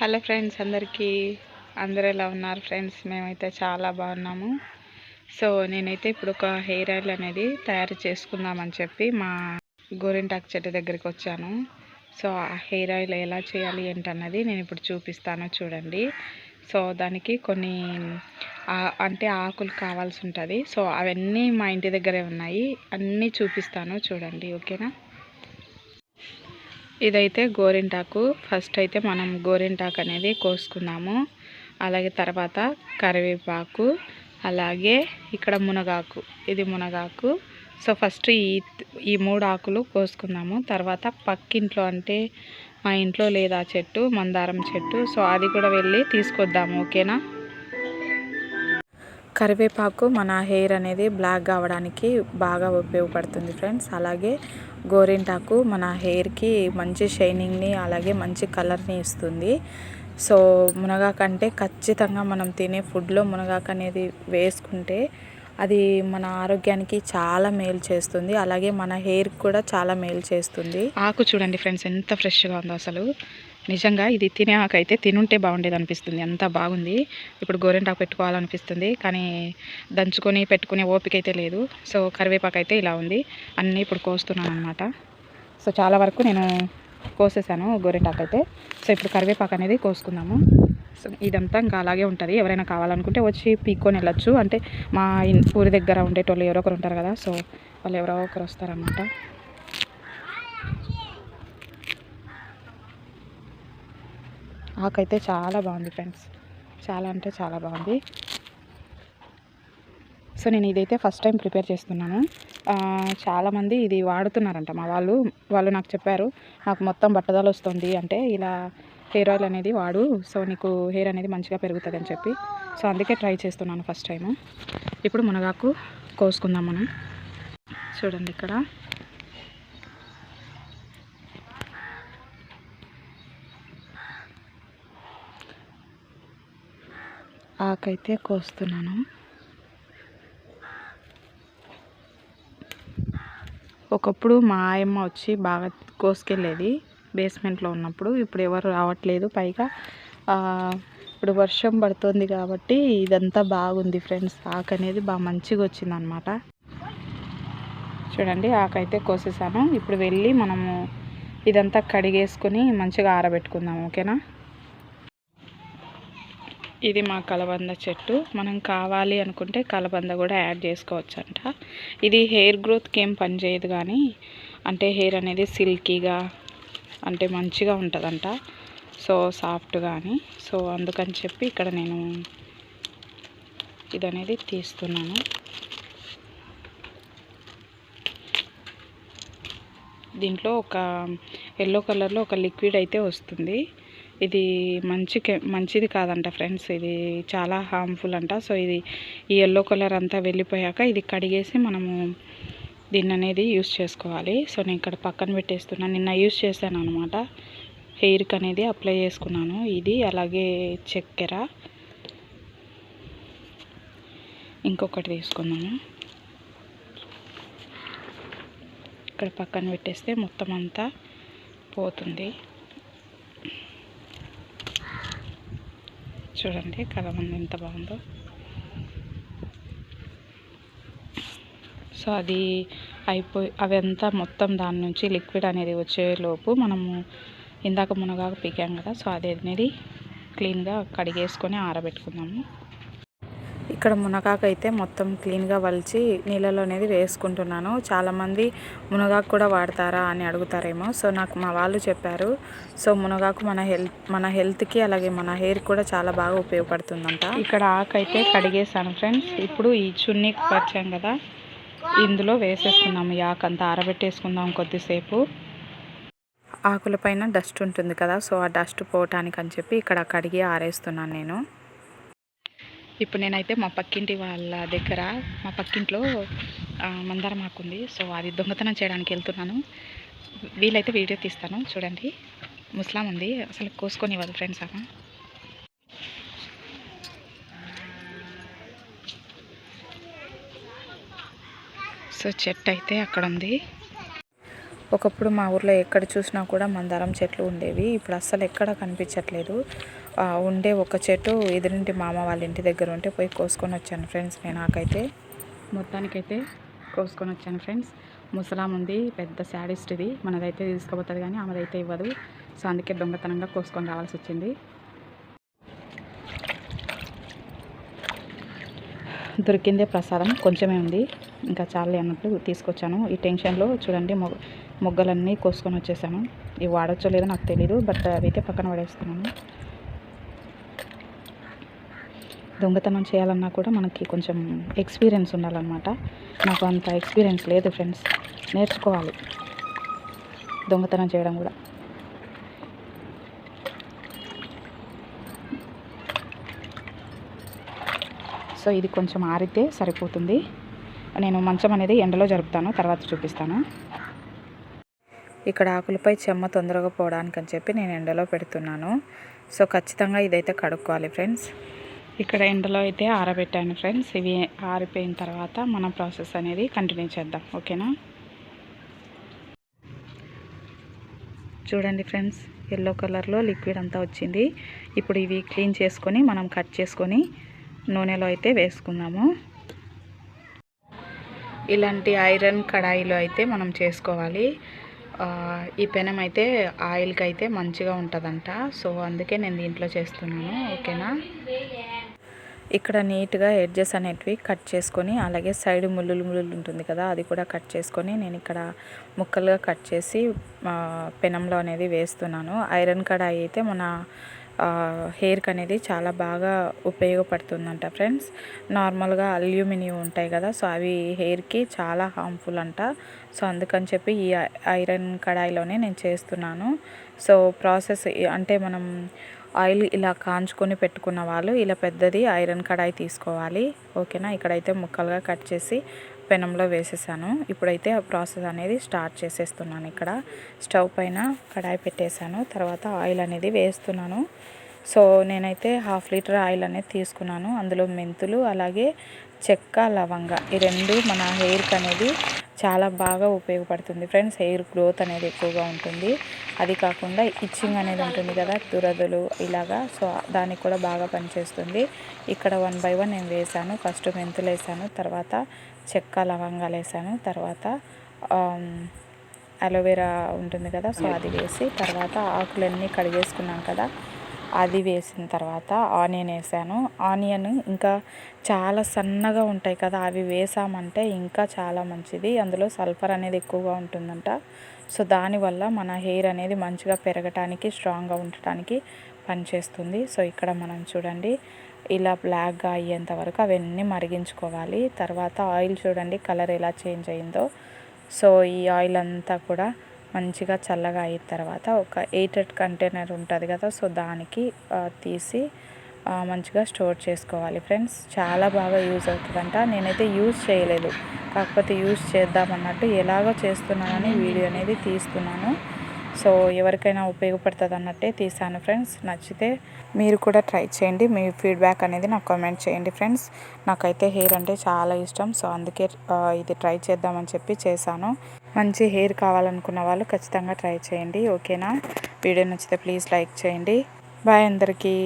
Hello friends అందరికీ అందరూ ఎలా ఉన్నారు ఫ్రెండ్స్? మేమైతే చాలా బాగున్నాము. సో నేనైతే ఇప్పుడు ఒక హెయిర్ ఆయిల్ అనేది తయారు చేసుకుందామని చెప్పి మా గోరింటాకు చెట్టు దగ్గరికి వచ్చాను. సో ఆ హెయిర్ ఆయిల్ ఎలా చేయాలి ఏంటన్నది నేను ఇప్పుడు చూపిస్తాను చూడండి. సో దానికి కొన్ని ఆ- అంటే ఆకులు కావాల్సి ఉంటుంది. సో అవన్నీ మా ఇంటి దగ్గరే ఉన్నాయి. అన్నీ చూపిస్తాను చూడండి ఓకేనా? ఇదైతే గోరింటాకు. ఫస్ట్ అయితే మనం గోరింటాకు అనేది కోసుకున్నాము అలాగే తర్వాత కరివేపాకు అలాగే ఇక్కడ మునగాకు. ఇది మునగాకు. సో ఫస్ట్ ఈ ఈ మూడు ఆకులు కోసుకుందాము. తర్వాత పక్కింట్లో అంటే మా ఇంట్లో లేదా చెట్టు మందారం చెట్టు. సో అది కూడా వెళ్ళి తీసుకొద్దాము ఓకేనా? కరివేపాకు మన హెయిర్ అనేది బ్లాక్ కావడానికి బాగా ఉపయోగపడుతుంది ఫ్రెండ్స్. అలాగే గోరింటాకు మన హెయిర్కి మంచి షైనింగ్ని అలాగే మంచి కలర్ని ఇస్తుంది. సో మునగాకంటే ఖచ్చితంగా మనం తినే ఫుడ్లో మునగాకు అనేది వేసుకుంటే అది మన ఆరోగ్యానికి చాలా మేలు చేస్తుంది. అలాగే మన హెయిర్ కూడా చాలా మేలు చేస్తుంది. ఆకు చూడండి ఫ్రెండ్స్ ఎంత ఫ్రెష్గా ఉందో అసలు. నిజంగా ఇది తినే ఆకు అయితే తినుంటే బాగుండేది అనిపిస్తుంది అంత బాగుంది. ఇప్పుడు గోరెంటాకు పెట్టుకోవాలనిపిస్తుంది. కానీ దంచుకొని పెట్టుకునే ఓపిక అయితే లేదు. సో కరివేపాకు అయితే ఇలా ఉంది. అన్నీ ఇప్పుడు కోస్తున్నాను అనమాట సో చాలా వరకు నేను కోసేసాను గోరెంటాకు అయితే సో ఇప్పుడు కరివేపాకు అనేది కోసుకుందాము. సో ఇదంతా ఇంకా అలాగే ఉంటుంది. ఎవరైనా కావాలనుకుంటే వచ్చి పీక్కొని వెళ్ళొచ్చు. అంటే మా ఊరి దగ్గర ఉండేటోళ్ళు ఎవరో ఒకరు ఉంటారు కదా. సో వాళ్ళు ఎవరో ఒకరు వస్తారనమాట ఆకైతే చాలా బాగుంది ఫ్రెండ్స్. చాలా అంటే చాలా బాగుంది. సో నేను ఇదైతే ఫస్ట్ టైం ప్రిపేర్ చేస్తున్నాను. చాలామంది ఇది వాడుతున్నారంట మా వాళ్ళు. వాళ్ళు నాకు చెప్పారు నాకు మొత్తం బట్టదలు వస్తుంది అంటే ఇలా హెయిర్ ఆయిల్ అనేది వాడు సో నీకు హెయిర్ అనేది మంచిగా పెరుగుతుంది అని చెప్పి. సో అందుకే ట్రై చేస్తున్నాను ఫస్ట్ టైము. ఇప్పుడు మునగాకు కోసుకుందాం మనం. చూడండి ఇక్కడ. ఆకైతే కోస్తున్నాను. ఒకప్పుడు మా ఆయమ్మ వచ్చి బాగా కోసుకెళ్ళేది బేస్మెంట్లో ఉన్నప్పుడు. ఇప్పుడు ఎవరు రావట్లేదు పైగా ఇప్పుడు వర్షం పడుతుంది కాబట్టి ఇదంతా బాగుంది ఫ్రెండ్స్. ఆకు అనేది బాగా మంచిగా వచ్చిందనమాట చూడండి ఆకైతే కోసేసాను. ఇప్పుడు వెళ్ళి మనము ఇదంతా కడిగేసుకొని మంచిగా ఆరబెట్టుకుందాం ఓకేనా? ఇది మా కలబంద చెట్టు. మనం కావాలి అనుకుంటే కలబంద కూడా యాడ్ చేసుకోవచ్చంట. ఇది హెయిర్ గ్రోత్కి ఏం పని చేయదు కానీ అంటే హెయిర్ అనేది సిల్కీగా అంటే మంచిగా ఉంటుందంట. సో సాఫ్ట్ కానీ సో అందుకని చెప్పి ఇక్కడ నేను ఇది అనేది తీస్తున్నాను. దీంట్లో ఒక ఎల్లో కలర్లో ఒక లిక్విడ్ అయితే వస్తుంది. ఇది మంచి మంచిది కాదంట ఫ్రెండ్స్. ఇది చాలా హార్మ్ఫుల్ అంట. సో ఇది ఈ ఎల్లో కలర్ అంతా వెళ్ళిపోయాక ఇది కడిగేసి మనము దీన్ని అనేది యూస్ చేసుకోవాలి. సో నేను ఇక్కడ పక్కన పెట్టేస్తున్నాను నిన్న యూస్ చేశాను అనమాట హెయిర్కి అనేది అప్లై చేసుకున్నాను. ఇది అలాగే చక్కెర. ఇంకొకటి తీసుకున్నాను. ఇక్కడ పక్కన పెట్టేస్తే మొత్తం అంతా పోతుంది. చూడండి కలబంద ఎంత బాగుందో. సో అది అయిపోయి అవంతా మొత్తం దాని నుంచి లిక్విడ్ అనేది వచ్చేలోపు మనము ఇందాక మునగాకు పీకాం కదా సో అది అనేది క్లీన్గా కడిగేసుకొని ఆరబెట్టుకుందాము. ఇక్కడ మునగాకు అయితే మొత్తం క్లీన్గా వలిచి నీళ్ళలో అనేది వేసుకుంటున్నాను. చాలామంది మునగాకు కూడా వాడతారా అని అడుగుతారేమో. సో నాకు మా వాళ్ళు చెప్పారు. సో మునగాకు మన హెల్త్ మన హెల్త్కి అలాగే మన హెయిర్ కూడా చాలా బాగా ఉపయోగపడుతుందంట. ఇక్కడ ఆకు అయితే కడిగేసాను ఫ్రెండ్స్. ఇప్పుడు ఈ చున్నీ పరిచాం కదా ఇందులో వేసేసుకుందాం. ఈ ఆకు అంతా ఆరబెట్టేసుకుందాం కొద్దిసేపు. ఆకుల పైన డస్ట్ ఉంటుంది కదా సో ఆ డస్ట్ పోవటానికి అని చెప్పి ఇక్కడ కడిగి ఆరేస్తున్నాను నేను. ఇప్పుడు నేనైతే మా పక్కింటి వాళ్ళ దగ్గర మా పక్కింట్లో మందారం ఆకు సో అది దొంగతనం చేయడానికి వెళ్తున్నాను. వీలైతే వీడియో తీస్తాను. చూడండి. ముస్లాం ఉంది. అసలు కోసుకొని ఇవ్వదు ఫ్రెండ్స్ అమ్మ. సో చెట్టు అయితే అక్కడ ఉంది. ఒకప్పుడు మా ఊర్లో ఎక్కడ చూసినా కూడా మందారం చెట్లు ఉండేవి. ఇప్పుడు అస్సలు ఎక్కడ కనిపించట్లేదు. ఉండే ఒక చెట్టు ఎదురింటి మామ వాళ్ళ ఇంటి దగ్గర ఉంటే పోయి కోసుకొని వచ్చాను ఫ్రెండ్స్ నేను నాకైతే. మొత్తానికైతే కోసుకొని వచ్చాను ఫ్రెండ్స్. ముసలాం ఉంది పెద్ద శాడిస్ట్ ఇది. మనదైతే తీసుకోబోతుంది కానీ ఆమెదైతే ఇవ్వదు. సో అందుకే దొంగతనంగా కోసుకొని రావాల్సి వచ్చింది. దొరికిందే ప్రసాదం. కొంచెమే ఉంది. ఇంకా చాలే అన్నట్టు తీసుకొచ్చాను. ఈ టెన్షన్లో చూడండి మొగ్గలన్నీ కోసుకొని వచ్చేసాను. ఇవి వాడచ్చో లేదో నాకు తెలీదు బట్ అవైతే పక్కన పడేస్తున్నాను. దొంగతనం చేయాలన్నా కూడా మనకి కొంచెం ఎక్స్పీరియన్స్ ఉండాలన్నమాట. నాకు అంత ఎక్స్పీరియన్స్ లేదు ఫ్రెండ్స్. నేర్చుకోవాలి. దొంగతనం చేయడం కూడా. సో ఇది కొంచెం ఆరితే సరిపోతుంది. నేను మంచం అనేది ఎండలో జరుపుతాను తర్వాత చూపిస్తాను. ఇక్కడ ఆకులపై చెమ్మ తొందరగా పోవడానికి అని చెప్పి నేను ఎండలో పెడుతున్నాను. సో ఖచ్చితంగా ఇదైతే కడుక్కోవాలి ఫ్రెండ్స్. ఇక్కడ ఎండలో అయితే ఆరబెట్టాను ఫ్రెండ్స్. ఇవి ఆరిపోయిన తర్వాత మన ప్రాసెస్ అనేది కంటిన్యూ చేద్దాం. ఓకేనా? చూడండి ఫ్రెండ్స్ ఎల్లో కలర్లో లిక్విడ్ అంతా వచ్చింది. ఇప్పుడు ఇవి క్లీన్ చేసుకొని మనం కట్ చేసుకొని నూనెలో అయితే వేసుకుందాము. ఇలాంటి ఐరన్ కడాయిలో అయితే మనం చేసుకోవాలి. ఈ పెనం అయితే ఆయిల్కి అయితే మంచిగా ఉంటుందంట. సో అందుకే నేను దీంట్లో చేస్తున్నాను. ఓకేనా? ఇక్కడ నీట్గా ఎడ్జెస్ అనేటివి కట్ చేసుకొని అలాగే సైడ్ ముళ్ళులు ముళ్ళులు ఉంటుంది కదా అది కూడా కట్ చేసుకొని నేను ఇక్కడ ముక్కలుగా కట్ చేసి పెనంలో అనేది వేస్తున్నాను. ఐరన్ కడాయి అయితే మన హెయిర్కి అనేది చాలా బాగా ఉపయోగపడుతుందంట ఫ్రెండ్స్. నార్మల్గా అల్యూమినియం ఉంటాయి కదా సో అవి హెయిర్కి చాలా హార్మ్ఫుల్ అంట. సో అందుకని చెప్పి ఈ ఐరన్ కడాయిలోనే నేను చేస్తున్నాను. సో ప్రాసెస్ అంటే మనం ఆయిల్ ఇలా కాంచుకొని పెట్టుకున్న వాళ్ళు ఇలా పెద్దది ఐరన్ కడాయి తీసుకోవాలి. ఓకేనా? ఇక్కడైతే ముక్కలుగా కట్ చేసి పెనంలో వేసేసాను. ఇప్పుడైతే ఆ ప్రాసెస్ అనేది స్టార్ట్ చేసేస్తున్నాను ఇక్కడ. స్టవ్ పైన కడాయి పెట్టేశాను. తర్వాత ఆయిల్ అనేది వేస్తున్నాను. సో నేనైతే హాఫ్ లీటర్ ఆయిల్ అనేది తీసుకున్నాను. అందులో మెంతులు అలాగే చెక్క లవంగ ఈ రెండు మన హెయిర్కి అనేది చాలా బాగా ఉపయోగపడుతుంది. ఫ్రెండ్స్ హెయిర్ గ్రోత్ అనేది ఎక్కువగా ఉంటుంది. అది కాకుండా ఇచ్చింగ్ అనేది ఉంటుంది కదా దురదలు ఇలాగా. సో దానికి కూడా బాగా పనిచేస్తుంది. ఇక్కడ వన్ బై వన్ నేను వేసాను. ఫస్ట్ మెంతులు వేసాను తర్వాత చెక్క లవంగాలు వేసాను. తర్వాత అలోవెరా ఉంటుంది కదా సో అది వేసి తర్వాత ఆకులన్నీ కడిగేసుకున్నాం కదా అది వేసిన తర్వాత ఆనియన్ వేసాను. ఆనియన్ ఇంకా చాలా సన్నగా ఉంటాయి కదా అవి వేసామంటే ఇంకా చాలా మంచిది. అందులో సల్ఫర్ అనేది ఎక్కువగా ఉంటుందంట. సో దానివల్ల మన హెయిర్ అనేది మంచిగా పెరగటానికి స్ట్రాంగ్గా ఉండటానికి పనిచేస్తుంది. సో ఇక్కడ మనం చూడండి ఇలా బ్లాక్గా అయ్యేంత వరకు అవన్నీ మరిగించుకోవాలి. తర్వాత ఆయిల్ చూడండి కలర్ ఎలా చేంజ్ అయిందో. సో ఈ ఆయిల్ అంతా కూడా మంచిగా చల్లగా అయిన తర్వాత ఒక ఎయిటెడ్ కంటైనర్ ఉంటుంది కదా సో దానికి తీసి మంచిగా స్టోర్ చేసుకోవాలి. ఫ్రెండ్స్ చాలా బాగా యూజ్ అవుతుందంట. నేనైతే యూజ్ చేయలేదు. కాకపోతే యూజ్ చేద్దామన్నట్టు ఎలాగో చేస్తున్నానని వీడియో అనేది తీస్తున్నాను. సో ఎవరికైనా ఉపయోగపడుతుంది అన్నట్టే తీసాను ఫ్రెండ్స్. నచ్చితే మీరు కూడా ట్రై చేయండి. మీ ఫీడ్బ్యాక్ అనేది నాకు కామెంట్ చేయండి ఫ్రెండ్స్. నాకైతే హెయిర్ అంటే చాలా ఇష్టం. సో అందుకే ఇది ట్రై చేద్దామని చెప్పి చేశాను. మంచి హెయిర్ కావాలనుకున్న వాళ్ళు ఖచ్చితంగా ట్రై చేయండి. ఓకేనా? వీడియో నచ్చితే ప్లీజ్ లైక్ చేయండి. బాయ్ అందరికీ.